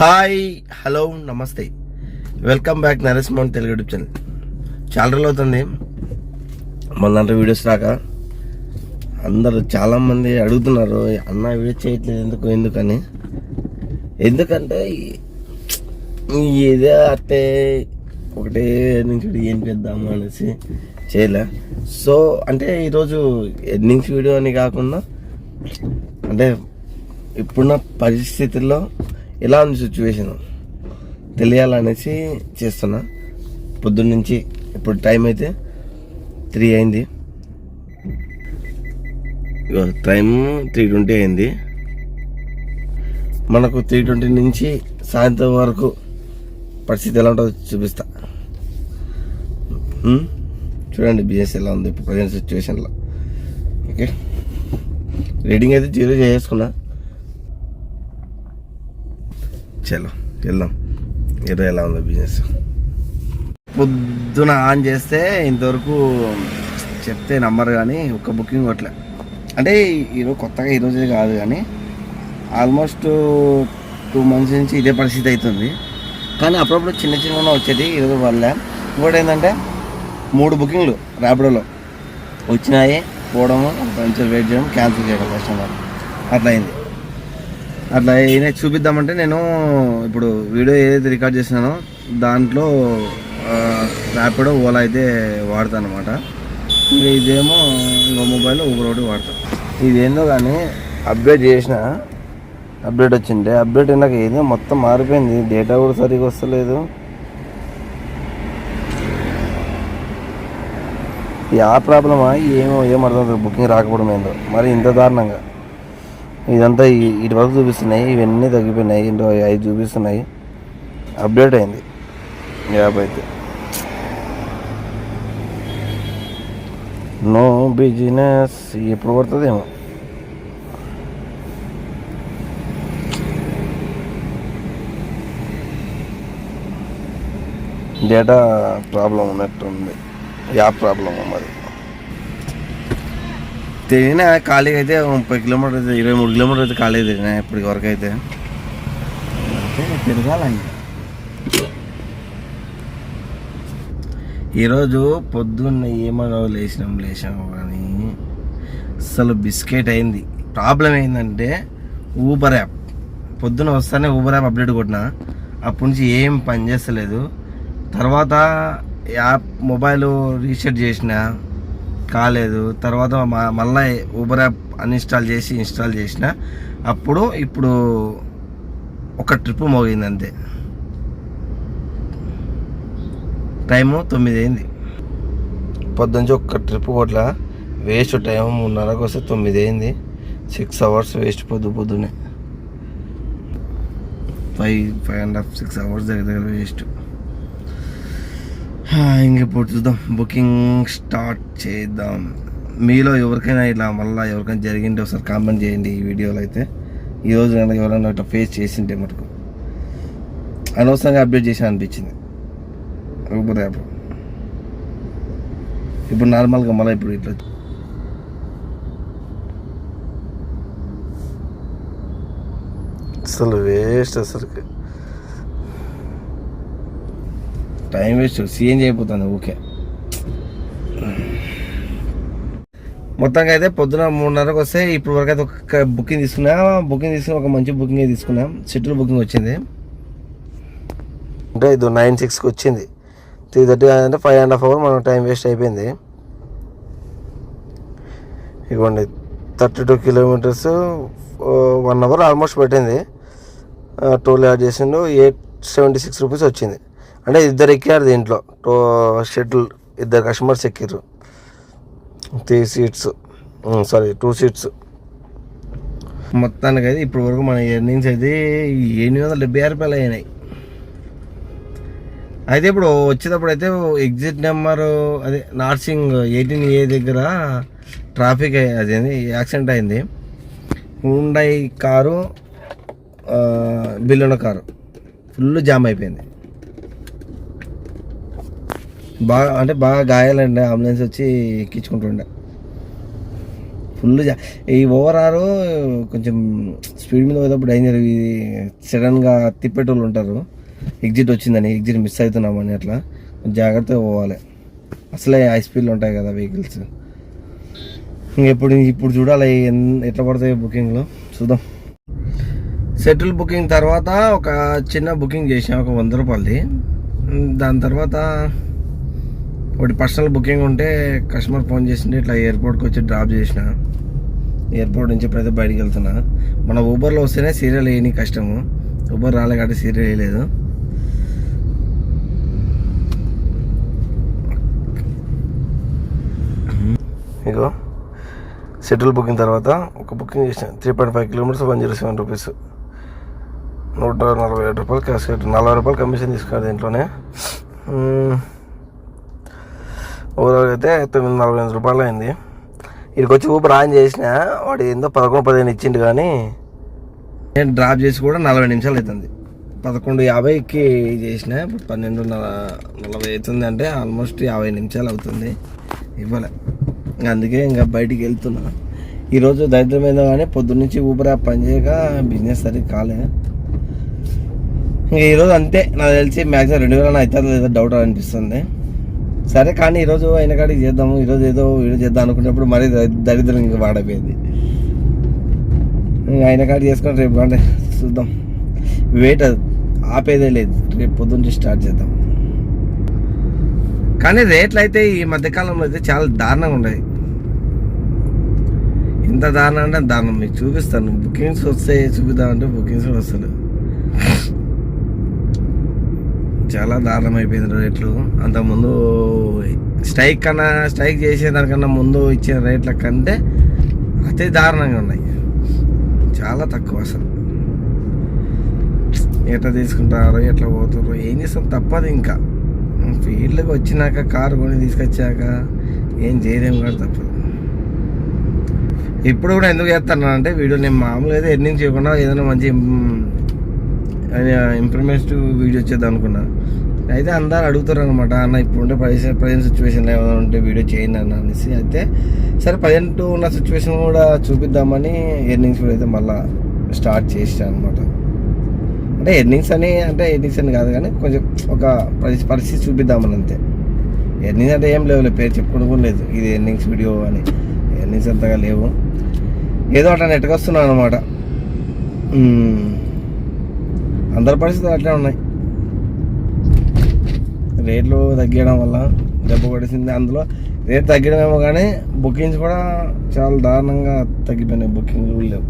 Hi hello నమస్తే. Welcome back Naresh mount Telugu YouTube channel చాలా రోజులు అవుతుంది. మన దాంట్లో వీడియోస్ రాక అందరూ చాలామంది అడుగుతున్నారు అన్న వీడియో చేయట్లేదు ఎందుకు ఎందుకని? ఎందుకంటే ఈ- ఇదే అట్టే ఒకటే నుంచి ఏం చేద్దాము అనేసి చేయలే. సో అంటే ఈరోజు ఎర్నింగ్స్ వీడియో అని కాకుండా అంటే ఇప్పుడున్న పరిస్థితుల్లో ఎలా ఉంది సిచ్యువేషన్ తెలియాలనేసి చేస్తున్నా. పొద్దున్న నుంచి ఇప్పుడు టైం అయితే త్రీ అయింది. టైం త్రీ ట్వంటీ అయింది. మనకు త్రీ ట్వంటీ నుంచి సాయంత్రం వరకు పరిస్థితి ఎలా ఉంటుందో చూపిస్తా. చూడండి బిజినెస్ ఎలా ఉంది ఇప్పుడు ప్రజెంట్ సిచ్యువేషన్లో ఓకే రీడింగ్ అయితే జీరో చేసుకున్నా చలో వెళ్దాం. ఏదో ఎలా ఉందో బిజినెస్ పొద్దున ఆన్ చేస్తే ఇంతవరకు చెప్తే నంబర్ కానీ ఒక్క బుకింగ్ కొట్టలే. అంటే ఈరోజు కొత్తగా ఈరోజే కాదు కానీ ఆల్మోస్ట్ టూ మంత్స్ నుంచి ఇదే పరిస్థితి అవుతుంది. కానీ అప్పుడప్పుడు చిన్న చిన్న వచ్చేది ఈరోజు వల్ల. ఇంకోటి ఏంటంటే మూడు బుకింగ్లు ర్యాపిడోలో వచ్చినాయి పోవడము కొంచెం వెయిట్ చేయడం క్యాన్సిల్ చేయడం కస్టమర్ అట్లా అయింది. అట్లా అయినా చూపిద్దామంటే నేను ఇప్పుడు వీడియో ఏదైతే రికార్డ్ చేసినానో దాంట్లో ర్యాపిడో ఓలా అయితే వాడతాను అనమాట ఇదేమో ఇంకో మొబైల్ ఊబర్ ఒకటి వాడతాను ఇదేందో కానీ అప్డేట్ చేసిన అప్డేట్ వచ్చిండే అప్డేట్ అయినాక ఏదో మొత్తం మారిపోయింది. డేటా కూడా సరిగా వస్తలేదు. యా ప్రాబ్లమా ఏమో ఏం అర్థం బుకింగ్ రాకపోవడం ఏందో. మరి ఇంత దారుణంగా. ఇదంతా ఈ- ఇటు వరకు చూపిస్తున్నాయి ఇవన్నీ తగ్గిపోయినాయి ఇంటో ఐదు చూపిస్తున్నాయి. అప్డేట్ అయింది. యాప్ అయితే. నో బిజినెస్ ఎప్పుడు పడుతుందేమో డేటా ప్రాబ్లం ఉన్నట్టుంది. యాప్ ప్రాబ్లం మరి. తిరిగినా ఖాళీగా అయితే ముప్పై కిలోమీటర్ అయితే ఇరవై మూడు కిలోమీటర్ అయితే ఖాళీ తిరిగినా ఇప్పటికి వరకు అయితే. అంటే తిరగాలండి. ఈరోజు పొద్దున్న ఏమో లేచినాం లేచాము కానీ అసలు బిస్కెట్ అయింది. ప్రాబ్లం ఏంటంటే ఊబర్ యాప్. పొద్దున వస్తానే ఊబర్ యాప్ అప్డేట్ కొట్టినా అప్పటి నుంచి ఏం పని చేస్తలేదు. తర్వాత యాప్ మొబైల్ రీసెట్ చేసిన కాలేదు. తర్వాత మళ్ళీ ఊబర్ యాప్ అన్ఇన్స్టాల్ చేసి ఇన్స్టాల్ చేసిన. అప్పుడు ఇప్పుడు ఒక ట్రిప్ మోగింది అంతే. టైము తొమ్మిది అయింది. పొద్దుంచి ఒక్క ట్రిప్ కొట్ల వేస్ట్ టైం మూడున్నరకు వస్తే తొమ్మిది అయింది. సిక్స్ అవర్స్ వేస్ట్ పొద్దు పొద్దునే five five and half six hours దగ్గర దగ్గర వేస్ట్ ఇంక ఇప్పుడు చూద్దాం. బుకింగ్ స్టార్ట్ చేద్దాం. మీలో ఎవరికైనా ఇలా మళ్ళీ ఎవరికైనా జరిగింటే ఒకసారి కామెంట్ చేయండి ఈ వీడియోలో అయితే. ఈరోజు కనుక ఎవరైనా ఇట్లా ఫేస్ చేసింటే మటుకు. అనవసరంగా అప్డేట్ చేసి అనిపించింది. ఊబర్ యాప్ ఇప్పుడు నార్మల్గా మళ్ళీ ఇప్పుడు ఇట్లా అసలు వేస్ట్ అసలుకి. టైం వేస్ట్ సీఎం అయిపోతుంది ఓకే మొత్తంగా అయితే పొద్దున మూడున్నరకు వస్తే ఇప్పుడు వరకు అయితే ఒక బుకింగ్ తీసుకున్నా బుకింగ్ తీసుకుని ఒక మంచి బుకింగ్ తీసుకున్నాం. షెడ్యూల్ బుకింగ్ వచ్చింది. అంటే ఇది నైన్ సిక్స్కి వచ్చింది. త్రీ థర్టీ అంటే ఫైవ్ అండ్ హాఫ్ అవర్ మనం టైం వేస్ట్ అయిపోయింది. ఇవ్వండి thirty two kilometres one hour almost పెట్టింది. టోల్ యాడ్ చేసిండు ఎయిట్ సెవెంటీ సిక్స్ రూపీస్ వచ్చింది. అంటే ఇద్దరు ఎక్కారు దీంట్లో. టో షెడ్యూల్ ఇద్దరు customers ఎక్కిర్రు. Three seats. Sorry two seats. మొత్తానికి అయితే ఇప్పటి వరకు మన ఎర్నింగ్స్ అయితే ఎనిమిది వందల డెబ్బై ఆరు రూపాయలు అయినాయి. అయితే ఇప్పుడు వచ్చేటప్పుడు అయితే ఎగ్జిట్ నెంబర్ అదే నార్సింగ్ ఎయిటీన్ ఏ దగ్గర ట్రాఫిక్ అయ్యి- అదేంది యాక్సిడెంట్ అయింది. హుండై కారు బిల్లున కారు. ఫుల్ జామ్ అయిపోయింది. బాగా అంటే బాగా గాయాలండి. అంబులెన్స్ వచ్చి ఎక్కించుకుంటుండే. ఫుల్ ఈ ఓవరాల్ కొంచెం స్పీడ్ మీద పోయేటప్పుడు డేంజర్ ఇది సడన్గా తిప్పేటోళ్ళు ఉంటారు. ఎగ్జిట్ వచ్చిందని ఎగ్జిట్ మిస్ అవుతున్నామని అట్లా జాగ్రత్తగా పోవాలి. అసలే హై స్పీడ్లో ఉంటాయి కదా వెహికల్స్. ఇంకెప్పుడు ఇప్పుడు చూడాలి ఎట్లా పడతాయి బుకింగ్లో. చూద్దాం. సెటిల్ బుకింగ్ తర్వాత ఒక చిన్న బుకింగ్ చేసాం ఒక వంద రూపాయలది. దాని తర్వాత ఒకటి పర్సనల్ బుకింగ్ ఉంటే కస్టమర్ ఫోన్ చేసిండే ఇట్లా ఎయిర్పోర్ట్కి వచ్చి డ్రాప్ చేసిన. ఎయిర్పోర్ట్ నుంచి ప్రతి బయటికి వెళ్తున్నా. మన ఊబర్లో వస్తేనే సీరియల్ వేయని కష్టము. ఊబర్ రాలే కాబట్టి సీరియల్ వేయలేదు. ఇగో షెడ్యూల్ బుకింగ్ తర్వాత ఒక బుకింగ్ చేసిన. Three point five kilometres one zero seven rupees. నూట నలభై ఏడు రూపాయలు క్యాష్ నలభై రూపాయలు కమిషన్ తీసుకున్నారు దీంట్లోనే. ఓవరాల్గా అయితే తొమ్మిది నలభై ఎనిమిది రూపాయలు అయింది. ఇక్కడికి వచ్చి ఊపిరి ఆన్ చేసిన వాడు ఏందో పదకొండు పదిహేను ఇచ్చిండు కానీ నేను డ్రాప్ చేసి కూడా నలభై నిమిషాలు అవుతుంది. పదకొండు యాభైకి చేసిన ఇప్పుడు పన్నెండు నలభై అవుతుంది అంటే ఆల్మోస్ట్ యాభై నిమిషాలు అవుతుంది. ఇవ్వలే. అందుకే ఇంకా బయటికి వెళ్తున్నా. ఈరోజు దరిద్రమైందో కానీ పొద్దున్నుంచి ఊపిరి యాప్ పనిచేయక బిజినెస్ సరిగ్గా కాలే. ఇంకా ఈరోజు అంతే. నాకు తెలిసి మ్యాక్సిమం రెండు వేల అవుతుంది డౌట్ అనిపిస్తుంది. సరే కానీ ఈరోజు అయిన కాడికి చేద్దాము ఈరోజు ఏదో వీడియో చేద్దాం అనుకున్నప్పుడు మరీ దరిద్రం ఇంకా వాడైపోయింది. ఇంకా అయిన చేసుకొని రేపు అంటే చూద్దాం. వెయిట్ ఆపేదే లేదు. రేపు పొద్దున్న స్టార్ట్ చేద్దాం. కానీ రేట్లు అయితే ఈ మధ్యకాలంలో అయితే చాలా దారుణంగా ఉన్నాయి. ఎంత దారుణం అంటే దారుణం. మీకు చూపిస్తాను. బుకింగ్స్ వస్తాయి చూపిద్దామంటే బుకింగ్స్ కూడా చాలా దారుణం అయిపోయింది రేట్లు. అంతకుముందు స్ట్రైక్ కన్నా స్ట్రైక్ చేసేదానికన్నా ముందు ఇచ్చిన రేట్ల కంటే అతి దారుణంగా ఉన్నాయి. చాలా తక్కువ అసలు. ఎట్లా తీసుకుంటారో ఎట్లా పోతారు ఏం చేస్తాం తప్పదు ఇంకా. ఫీల్డ్కి వచ్చినాక కారు కొని తీసుకొచ్చాక ఏం చేయలేము కూడా తప్పదు. ఇప్పుడు కూడా ఎందుకు చేస్తాను అంటే వీడియో నేను మామూలుగా అయితే ఎర్నింగ్ చేయకుండా ఏదైనా మంచి ఇంప్రూవ్మెంట్ వీడియో చేద్దాం అనుకున్నా. అయితే అందరు అడుగుతారు అనమాట అన్న ఇప్పుడు ఉండే ప్రజెంట్ ప్రజెంట్ సిచ్యువేషన్లో ఏమైనా ఉంటే వీడియో చేయండి అన్న అనేసి. అయితే సరే ప్రజెంట్ ఉన్న సిచ్యువేషన్ కూడా చూపిద్దామని ఎర్నింగ్స్ కూడా అయితే మళ్ళీ స్టార్ట్ చేసాను అనమాట అంటే ఎర్నింగ్స్ అని అంటే ఎర్నింగ్స్ అని కాదు కానీ కొంచెం ఒక పరిస్థితి పరిస్థితి చూపిద్దామని అంతే. ఎర్నింగ్స్ అంటే ఏం లేవు పేరు చెప్పుకోవడం కూడా లేదు. ఇది ఎర్నింగ్స్ వీడియో అని. ఎర్నింగ్స్ అంతగా లేవు. ఏదో అట్లా నెట్గా వస్తున్నాను అనమాట అందరి పరిస్థితులు అట్లే ఉన్నాయి. రేట్లు తగ్గడం వల్ల దెబ్బ పడేసింది అందులో. రేట్ తగ్గడమేమో కానీ బుకింగ్స్ కూడా చాలా దారుణంగా తగ్గిపోయినాయి. బుకింగ్లు కూడా లేవు.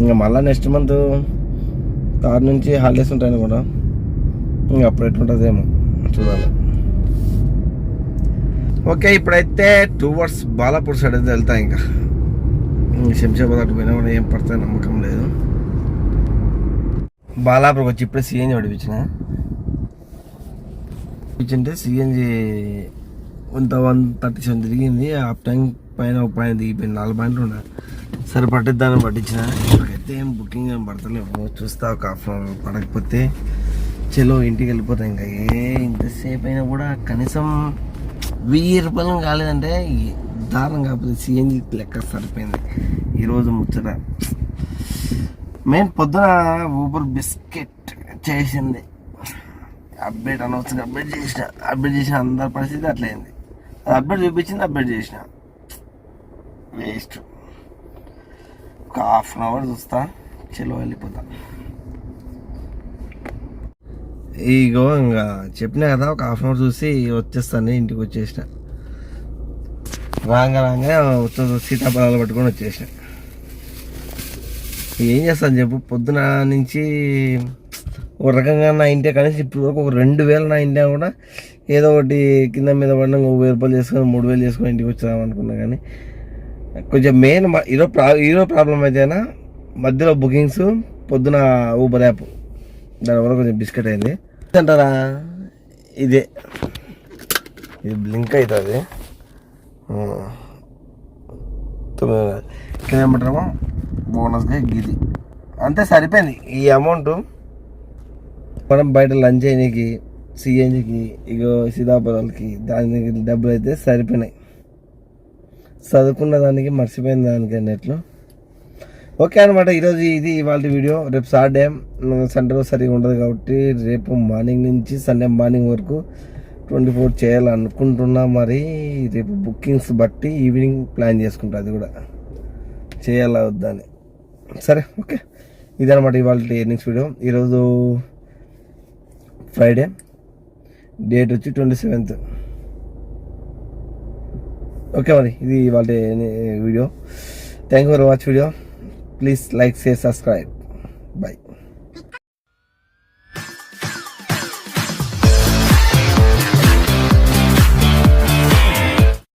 ఇంకా మళ్ళీ నెక్స్ట్ మంత్ థర్డ్ నుంచి హాలిడేస్ ఉంటాయని కూడా ఇంకా అప్పుడు ఎట్లుంటుందేమో చూడాలి. ఓకే ఇప్పుడైతే టూ అవర్స్ బాలాపూర్ సైడ్ అయితే వెళ్తా ఇంకా. ఇంక శంషాబాద్ అటు పోయినా కూడా ఏం పడతాయి నమ్మకం లేదు. బాలాపూర్కి వచ్చి ఇప్పుడే సిఎన్జి పడిపించిన. ఇచ్చింటే సిఎన్జి కొంత వన్ థర్టీ సెవెన్ తిరిగింది. హాఫ్ టైం పైన ఒక పైన దిగిపోయింది. నాలుగు పాయింట్లు ఉన్నాయి. సరే పట్టిద్దాన్ని పట్టించిన. ఇప్పుడైతే ఏం బుకింగ్ ఏం పడతలేవు. చూస్తా ఒక హాఫ్ అన్ అవర్ పడకపోతే చలో ఇంటికి వెళ్ళిపోతాం. ఇంకా ఏ ఇంతసేపు అయినా కూడా కనీసం వెయ్యి రూపాయలు కాలేదంటే దారుణం కాకపోతే సిఎన్జి లెక్క సరిపోయింది. ఈరోజు ముచ్చట. మెయిన్ పొద్దున ఊబర్ బిస్కెట్ చేసింది. అప్డేట్ అనవసరం అప్డేట్ చేసిన అప్డేట్ చేసిన అందరి పరిస్థితి అట్లయింది. అది అప్డేట్ చూపించింది అప్డేట్ చేసిన. వేస్ట్. ఒక హాఫ్ అన్ అవర్ చూస్తా చెలో వెళ్ళిపోతా. ఇగో ఇంకా చెప్పినా కదా ఒక హాఫ్ అన్ అవర్ చూసి వచ్చేస్తాను ఇంటికి వచ్చేసిన. రాగా రాగా వచ్చే సీతాఫలాలు పట్టుకొని వచ్చేసిన. ఏం చేస్తాను చెప్పు? పొద్దున నుంచి ఒక రకంగా నా ఇంటే కనీసం ఇప్పుడు వరకు ఒక రెండు వేలు నా ఇంటే కూడా ఏదో ఒకటి కింద మీద పడిన ఒక వెయ్యి రూపాయలు చేసుకొని మూడు వేలు చేసుకొని ఇంటికి వచ్చాం అనుకున్నా కానీ కొంచెం మెయిన్ ఈరో ప్రా ఈరో ప్రాబ్లం అయితేనా మధ్యలో బుకింగ్స్ పొద్దున ఊబర్ యాప్ దానివల్ల కొంచెం బిస్కెట్ అయింది. అంటారా ఇదే. ఇది బ్లింక్ అవుతుంది. తొమ్మిది కింద బోనస్గా ఇది అంతే సరిపోయింది. ఈ అమౌంట్ మనం బయట లంచ్ చేయడానికి సిఎన్జికి ఇగో సీతాపురాలకి దానికి డబ్బులు అయితే సరిపోయినాయి. చదువుకున్న దానికి మర్చిపోయిన దానికి అన్నట్లు. ఓకే అనమాట ఈరోజు ఇది ఇవాళ వీడియో. రేపు సాటర్డే సండే సరిగా ఉండదు కాబట్టి రేపు మార్నింగ్ నుంచి సండే మార్నింగ్ వరకు ట్వంటీ ఫోర్ చేయాలనుకుంటున్నా మరి రేపు బుకింగ్స్ బట్టి ఈవినింగ్ ప్లాన్ చేసుకుంటా అది కూడా. చేయాలా వద్దని సరే ఓకే. ఇదనమాట ఇవాళ ఎర్నింగ్స్ వీడియో ఈరోజు ఫ్రైడే డేట్ వచ్చి ట్వంటీ సెవెంత్ ఓకే మరి ఇది ఇవాళ video thank you for watch video please like share subscribe bye